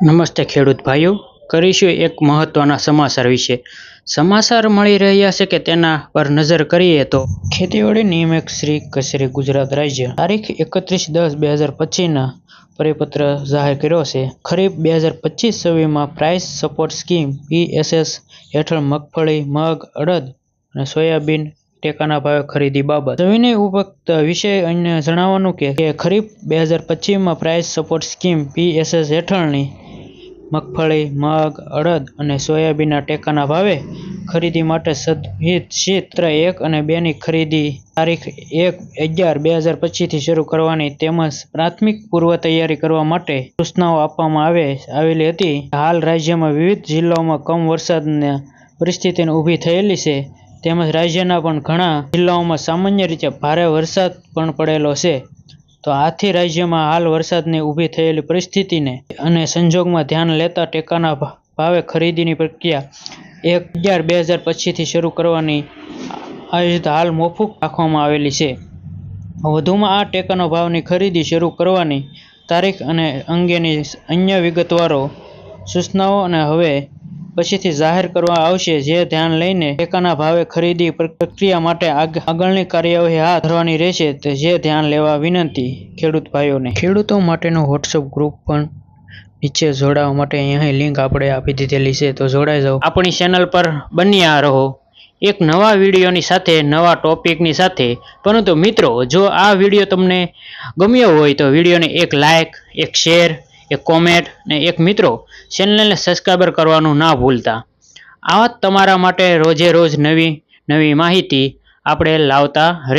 નમસ્તે ખેડૂત ભાઈઓ. કરીશું એક મહત્વના સમાચાર વિશે. સમાચાર મળી રહ્યા છે કે તેના પર નજર કરીએ તો ખેતીવાડી નિયામક શ્રી કચેરી ગુજરાત રાજ્ય તારીખ એકત્રીસ દસ બે હજાર પચીસના પરિપત્ર જાહેર કર્યો છે. ખરીફ બે હજાર પચીસ છવ્વીસમાં પ્રાઇસ સપોર્ટ સ્કીમ પીએસએસ હેઠળ મગફળી, મગ, અડદ અને સોયાબીન ટેકાના ભાવે ખરીદી બાબત. સવિનય ઉપરોક્ત વિશે અન્ય જણાવવાનું કે ખરીફ બે હજાર પચીસમાં પ્રાઇસ સપોર્ટ સ્કીમ પીએસએસ હેઠળની મગફળી, મગ, અડદ અને સોયાબીનના ટેકાના ભાવે ખરીદી માટે સંહિત ક્ષેત્ર એક અને બેની ખરીદી તારીખ એક અગિયાર બે હજાર પચીસથી શરૂ કરવાની તેમજ પ્રાથમિક પૂર્વ તૈયારી કરવા માટે સૂચનાઓ આપવામાં આવે આવેલી હતી. હાલ રાજ્યમાં વિવિધ જિલ્લાઓમાં કમ વરસાદની પરિસ્થિતિને ઊભી થયેલી છે. તેમજ રાજ્યના પણ ઘણા જિલ્લાઓમાં સામાન્ય રીતે ભારે વરસાદ પણ પડેલો છે. તો આથી રાજ્યમાં હાલ વરસાદની ઊભી થયેલી પરિસ્થિતિને અને સંજોગમાં ધ્યાન લેતા ટેકાના ભાવે ખરીદીની પ્રક્રિયા એક અગિયાર બે હજાર પચીસથી શરૂ કરવાની આયોજિત હાલ મોફૂક રાખવામાં આવેલી છે. વધુમાં આ ટેકાના ભાવની ખરીદી શરૂ કરવાની તારીખ અને અંગેની અન્ય વિગતવારો, સૂચનાઓ અને હવે પછીથી જાહેર કરવામાં આવશે. જે ધ્યાન લઈને ટેકાના ભાવે ખરીદી પ્રક્રિયા માટે આગળની કાર્યવાહી હાથ ધરવાની રહેશે જે ધ્યાન લેવા વિનંતી ખેડૂત ભાઈઓને. ખેડૂતો માટેનું વોટ્સઅપ ગ્રુપ પણ નીચે જોડાવા માટે અહીં લિંક આપણે આપી દીધેલી છે તો જોડાઈ જાઓ. આપણી ચેનલ પર બન્યા રહો. એક નવા વિડીયોની સાથે નવા ટોપિકની સાથે. પરંતુ મિત્રો જો આ વીડિયો તમને ગમ્યો હોય તો વિડીયોને એક લાઇક એક શેર એક કોમેન્ટ ને એક મિત્રો ચેનલને સબસ્ક્રાઈબર કરવાનું ના ભૂલતા. આવા તમારા માટે રોજે રોજ નવી નવી માહિતી આપણે લાવતા